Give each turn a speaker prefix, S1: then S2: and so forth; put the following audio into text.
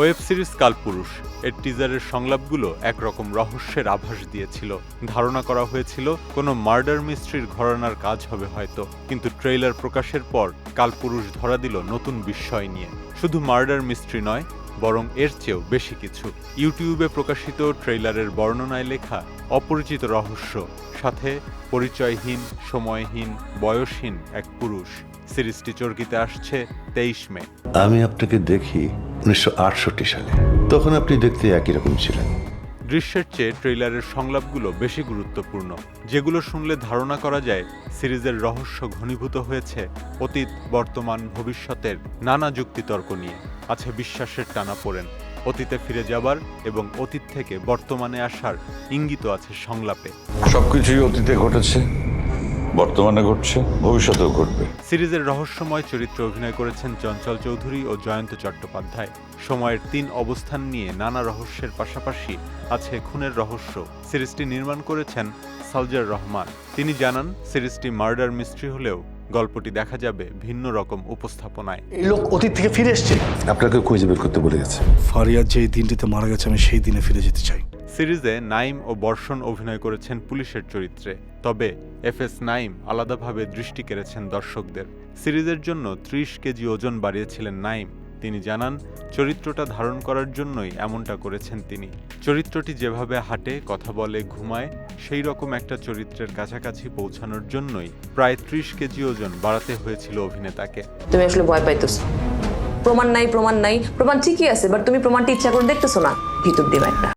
S1: Web series কালপুরুষ। এর টিজারের সংলাপগুলো একরকম রহস্যের আভাস দিয়েছিল। ধারণা করা হয়েছিল, কোনো মার্ডার মিস্ট্রির ঘরানার কাজ হবে হয়তো। কিন্তু ট্রেইলার প্রকাশের পর কালপুরুষ ধরা দিল নতুন বিস্ময় নিয়ে। শুধু মার্ডার মিস্ট্রি নয়, বরং এর চেয়েও বেশি কিছু। ইউটিউবে প্রকাশিত ট্রেইলারের বর্ণনায় লেখা অপরিচিত রহস্য, সাথে পরিচয়হীন, সময়হীন, বয়সহীন এক পুরুষ। সিরিজটি চর্কিতে আসছে তেইশ মে।
S2: আমি আপনাকে দেখি। উনিশশো সালে। তখন আপনি দেখতে একই রকম ছিলেন।
S1: দৃশ্যের চেয়ে ট্রেইলারের সংলাপগুলো বেশি গুরুত্বপূর্ণ যেগুলো শুনলে ধারণা করা যায় সিরিজের রহস্য ঘনীভূত হয়েছে অতীত বর্তমান ভবিষ্যতের নানা যুক্তিতর্ক নিয়ে। আছে বিশ্বাসের টানা পড়েন অতীতে ফিরে যাবার এবং অতীত থেকে বর্তমানে আসার ইঙ্গিত আছে সংলাপে।
S3: সবকিছুই অতীতে ঘটেছে। বর্তমানে ঘটছে ভবিষ্যতেও ঘটবে।
S1: সিরিজের রহস্যময় চরিত্রে অভিনয় করেছেন চঞ্চল চৌধুরী ও জয়ন্ত চট্টোপাধ্যায়। সময়ের তিন অবস্থান নিয়ে নানা রহস্যের পাশাপাশি আছে খুনের রহস্য। সিরিজটি নির্মাণ করেছেন সালজার রহমান। তিনি জানান সিরিজটি মার্ডার মিস্ট্রি হলেও গল্পটি দেখা যাবে ভিন্ন রকম উপস্থাপনায়।
S4: এই লোক অতীত থেকে ফিরে এসছে।
S2: আপনাকে খুঁজে বের করতে বলে গেছে।
S5: ফারিয়াদ যেই দিনটিতে মারা গেছে আমি সেই দিনে ফিরে যেতে চাই।
S1: সিরিজে নাইম ও বর্ষণ অভিনয় করেছেন পুলিশের চরিত্রে। তবে এফ এস নাইম আলাদাভাবে দৃষ্টি কেড়েছেন দর্শকদের। সিরিজের জন্য ত্রিশ কেজি ওজন বাড়িয়েছিলেন নাইম। তিনি জানান, চরিত্রটা ধারণ করার জন্যই এমনটা করেছেন তিনি। চরিত্রটি যেভাবে হাঁটে, কথা বলে, ঘুমায়, সেই রকম একটা চরিত্রের কাছাকাছি পৌঁছানোর জন্যই প্রায় ত্রিশ কেজি ওজন বাড়াতে হয়েছিল অভিনেতাকে।
S6: তুমি আসলে ভয় পাইতেছো। প্রমাণ নাই প্রমাণ নাই। প্রমাণ ঠিকই আছে বাট তুমি প্রমাণটা ইচ্ছা করে দেখতেছো না। ভিতর দিয়ে একটা।